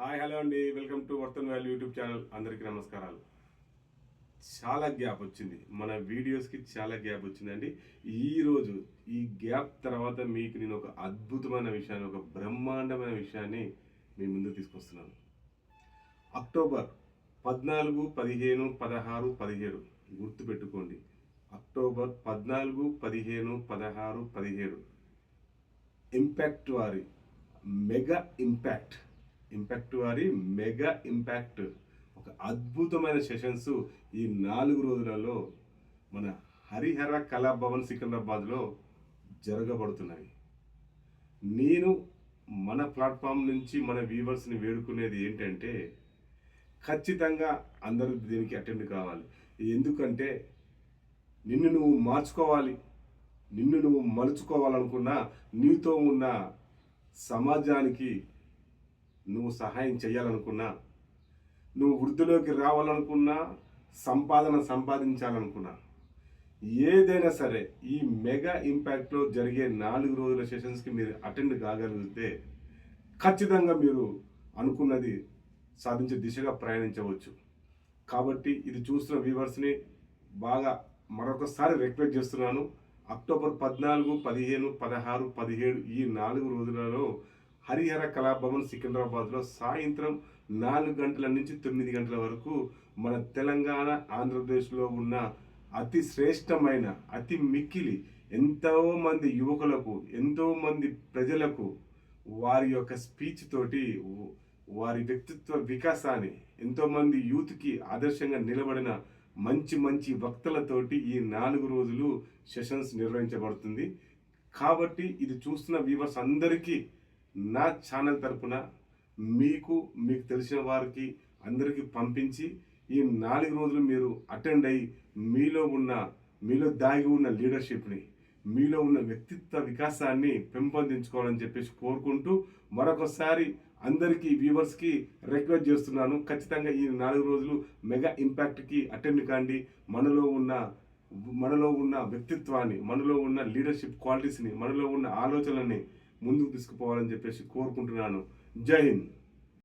Hi hello అండి. Welcome to Vartan value YouTube channel. అందరికీ నమస్కారాలు. చాలా గ్యాప్ వచ్చింది. మన వీడియోస్కి చాలా గ్యాప్ వచ్చిందండి. ఈరోజు ఈ గ్యాప్ తర్వాత మీకు నేను ఒక అద్భుతమైన విషయాన్ని ఒక బ్రహ్మాండమైన విషయాన్ని మీ ముందు తీసుకొస్తున్నాను. అక్టోబర్ పద్నాలుగు పదిహేను పదహారు పదిహేడు. గుర్తుపెట్టుకోండి. అక్టోబర్ పద్నాలుగు పదిహేను పదహారు పదిహేడు. ఇంపాక్ట్ వారి. మెగా ఇంపాక్ట్ ఇంపాక్ట్ వారి మెగా ఇంపాక్ట్. ఒక అద్భుతమైన సెషన్స్ ఈ నాలుగు రోజులలో మన హరిహర కళాభవన్ సికింద్రాబాద్లో జరగబడుతున్నాయి నేను మన ప్లాట్ఫామ్ నుంచి మన వ్యూవర్స్ని వేడుకునేది ఏంటంటే ఖచ్చితంగా అందరూ దీనికి అటెండ్ కావాలి. ఎందుకంటే నిన్ను నువ్వు మార్చుకోవాలి. నిన్ను నువ్వు మలుచుకోవాలనుకున్నా నీతో ఉన్న సమాజానికి నువ్వు సహాయం చేయాలనుకున్నా నువ్వు వృద్ధిలోకి రావాలనుకున్నా సంపాదన సంపాదించాలనుకున్నా ఏదైనా సరే ఈ మెగా ఇంపాక్ట్లో జరిగే నాలుగు రోజుల సెషన్స్కి మీరు అటెండ్ కాగలిగితే ఖచ్చితంగా మీరు అనుకున్నది సాధించే దిశగా ప్రయాణించవచ్చు. కాబట్టి ఇది చూస్తున్న వ్యూవర్స్ని బాగా మరొకసారి రిక్వెస్ట్ చేస్తున్నాను. అక్టోబర్ పద్నాలుగు పదిహేను పదహారు పదిహేడు ఈ నాలుగు రోజులలో హరిహర కళాభవన్ సికింద్రాబాద్లో సాయంత్రం నాలుగు గంటల నుంచి తొమ్మిది గంటల వరకు మన తెలంగాణ ఆంధ్రప్రదేశ్లో ఉన్న అతి శ్రేష్టమైన అతి మిక్కిలి ఎంతో మంది యువకులకు ఎంతో మంది ప్రజలకు వారి యొక్క స్పీచ్ తోటి వారి వ్యక్తిత్వ వికాసాన్ని ఎంతోమంది యూత్కి ఆదర్శంగా నిలబడిన మంచి మంచి వక్తలతోటి ఈ నాలుగు రోజులు సెషన్స్ నిర్వహించబడుతుంది. కాబట్టి ఇది చూస్తున్న వ్యూవర్స్ అందరికీ నా ఛానల్ తరపున మీకు మీకు తెలిసిన వారికి అందరికీ పంపించి ఈ నాలుగు రోజులు మీరు అటెండ్ అయ్యి మీలో ఉన్న మీలో దాగి ఉన్న లీడర్షిప్ని మీలో ఉన్న వ్యక్తిత్వ వికాసాన్ని పెంపొందించుకోవాలని చెప్పేసి కోరుకుంటూ మరొకసారి అందరికీ వ్యూవర్స్కి రిక్వెస్ట్ చేస్తున్నాను. ఖచ్చితంగా ఈ నాలుగు రోజులు మెగా ఇంపాక్ట్కి అటెండ్ కాండి. మనలో ఉన్న మనలో ఉన్న వ్యక్తిత్వాన్ని మనలో ఉన్న లీడర్షిప్ క్వాలిటీస్ని మనలో ఉన్న ఆలోచనల్ని ముందుకు తీసుకుపోవాలని చెప్పేసి కోరుకుంటున్నాను. జై హింద్.